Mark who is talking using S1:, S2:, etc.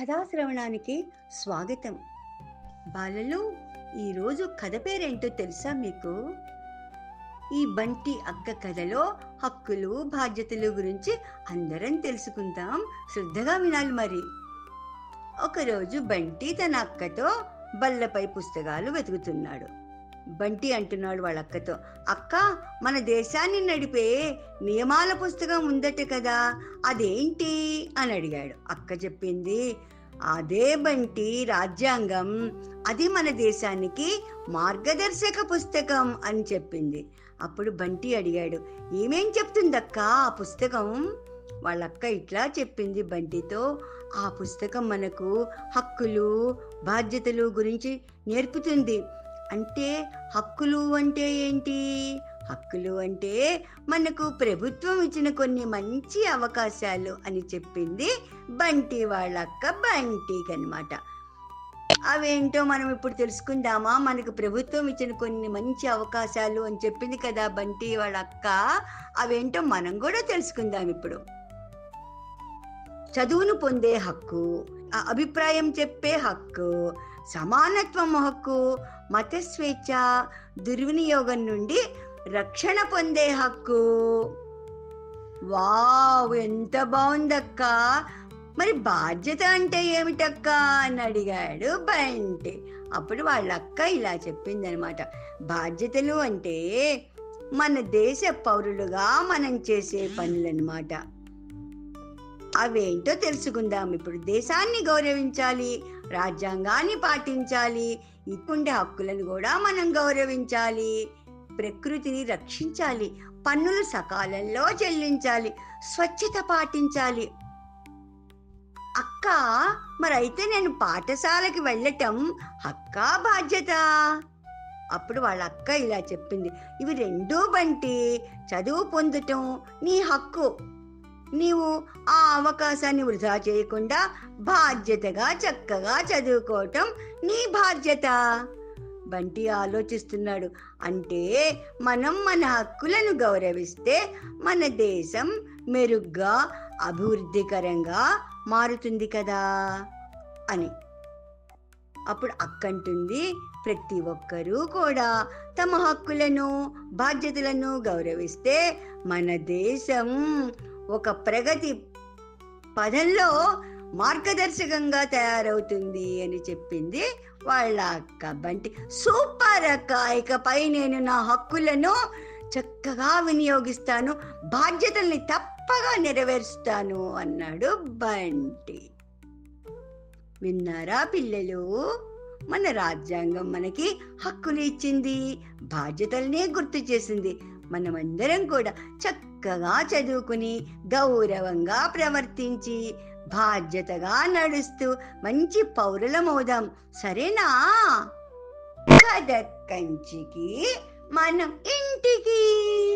S1: కథాశ్రవణానికి స్వాగతం. బాలలు ఈరోజు కథ పేరేంటో తెలుసా మీకు? ఈ బంటి అక్క కథలో హక్కులు బాధ్యతలు గురించి అందరం తెలుసుకుందాం. శ్రద్ధగా వినాలి మరి. ఒకరోజు బంటి తన అక్కతో బల్లపై పుస్తకాలు వెతుకుతున్నాడు. బంటి అంటున్నాడు వాళ్ళ అక్కతో అక్క మన దేశాన్ని నడిపే నియమాల పుస్తకం ఉందట కదా అదేంటి? అని అడిగాడు. అక్క చెప్పింది అదే బంటి రాజ్యాంగం అది మన దేశానికి మార్గదర్శక పుస్తకం అని చెప్పింది. అప్పుడు బంటి అడిగాడు ఏమేం చెప్తుందక్క ఆ పుస్తకం? వాళ్ళక్క ఇట్లా చెప్పింది బంటితో ఆ పుస్తకం మనకు హక్కులు బాధ్యతలు గురించి నేర్పుతుంది. అంటే హక్కులు అంటే ఏంటి? హక్కులు అంటే మనకు ప్రభుత్వం ఇచ్చిన కొన్ని మంచి అవకాశాలు అని చెప్పింది బంటి వాళ్ళక్క బంటికి అనమాట అవేంటో మనం ఇప్పుడు తెలుసుకుందామా? మనకు ప్రభుత్వం ఇచ్చిన కొన్ని మంచి అవకాశాలు అని చెప్పింది కదా బంటి వాళ్ళ అక్క అవేంటో మనం కూడా తెలుసుకుందాం ఇప్పుడు. చదువును పొందే హక్కు అభిప్రాయం చెప్పే హక్కు సమానత్వం హక్కు మత స్వేచ్ఛ దుర్వినియోగం నుండి రక్షణ పొందే హక్కు. వావ్ ఎంత బాగుందక్క. మరి బాధ్యత అంటే ఏమిటక్క? అని అడిగాడు బంటి అప్పుడు వాళ్ళక్క ఇలా చెప్పిందనమాట. బాధ్యతలు అంటే మన దేశ పౌరులుగా మనం చేసే పనులన్నమాట అవేంటో తెలుసుకుందాం. ఇప్పుడు దేశాన్ని గౌరవించాలి రాజ్యాంగాన్ని పాటించాలి ఇకుండే హక్కులను కూడా మనం గౌరవించాలి ప్రకృతిని రక్షించాలి పన్నులు సకాలంలో చెల్లించాలి స్వచ్ఛత పాటించాలి. అక్క మరైతే నేను పాఠశాలకి వెళ్ళటం హక్క బాధ్యత. అప్పుడు వాళ్ళ అక్క ఇలా చెప్పింది. ఇవి రెండూ బంటి చదువు పొందటం నీ హక్కు. నీవు ఆ అవకాశాన్ని వృధా చేయకుండా బాధ్యతగా చక్కగా చదువుకోవటం నీ బాధ్యత. బంటి ఆలోచిస్తున్నాడు. అంటే మనం మన హక్కులను గౌరవిస్తే మన దేశం మెరుగ్గా అభివృద్ధికరంగా మారుతుంది కదా అని. అప్పుడు అక్కంటుంది ప్రతి ఒక్కరూ కూడా తమ హక్కులను బాధ్యతలను గౌరవిస్తే మన దేశం ఒక ప్రగతి పదంలో మార్గదర్శకంగా తయారవుతుంది అని చెప్పింది వాళ్ళ అక్క బంటి. సూపర్ అక్క ఇకపై నేను నా హక్కులను చక్కగా వినియోగిస్తాను బాధ్యతల్ని తప్పగా నెరవేరుస్తాను అన్నాడు బంటి. విన్నారా పిల్లలు? మన రాజ్యాంగం మనకి హక్కులు ఇచ్చింది బాధ్యతల్నే గుర్తు చేసింది. మనమందరం కూడా చక్క చక్కగా చదువుకుని గౌరవంగా ప్రవర్తించి బాధ్యతగా నడుస్తూ మంచి పౌరులమవుదాం. సరేనా? కథ కంచికి మనం ఇంటికి.